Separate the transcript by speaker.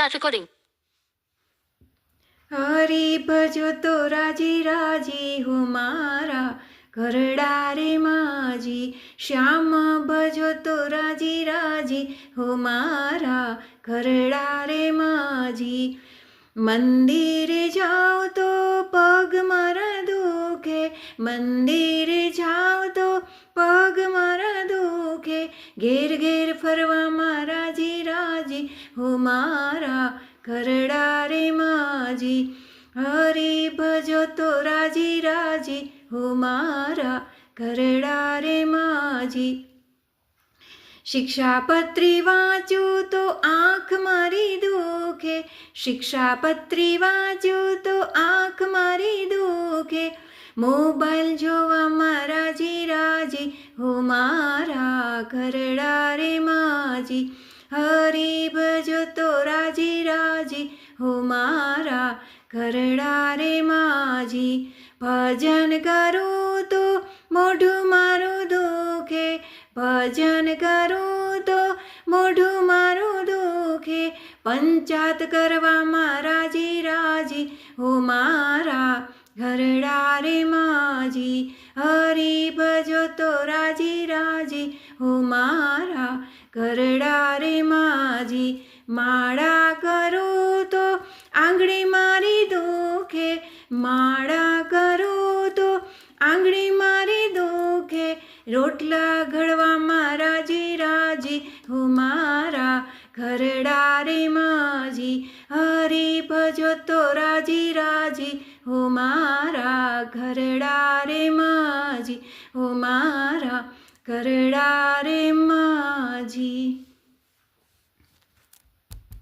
Speaker 1: Start recording.
Speaker 2: હરી ભજો તો રાજી રાજી હો મારા ઘરડા રે માજી શ્યામ ભજો તો રાજી રાજી હો મારા ઘરડા રે માજી મંદિરે જાઓ તો પગ મારા દુખે મંદિરે જાઓ તો પગ મારા દુખે ઘેર ઘેર ફરવા રાજી રાજી હો મારા ઘરડા રે માજી. હરી ભજો તો રાજી રાજી, હો મારા ઘરડા રે માજી. શિક્ષાપત્રી વાંચું તો આંખ મારી દુખે. શિક્ષાપત્રી વાંચું તો આંખ મારી દુખે. મોબાઈલ જોવામાં રાજી રાજી, હો મારા ઘરડા રે માજી. હરી ભજો તો રાજી રાજી, હો મારા ઘરડા રે માજી. ભજન કરું તો મોઢું મારું દુખે, ભજન કરું તો મોઢું મારું દુખે. પંચાત કરવામાં રાજી રાજી, હો મારા ઘરડા રે માજી. હરી ભજો તો રાજી રાજી, હો મારા ઘરડા રે માજી. માળા કરું તો આંગળી મારી દુખે, માળા કરું તો આંગળી મારી દુખે. રોટલા ઘડવામાં રાજી રાજી, હું મારા ઘરડા રે માજી. હરી ભજો તો હો હું મારા ઘરડા રે માજી હો મારા ઘરડા રે મા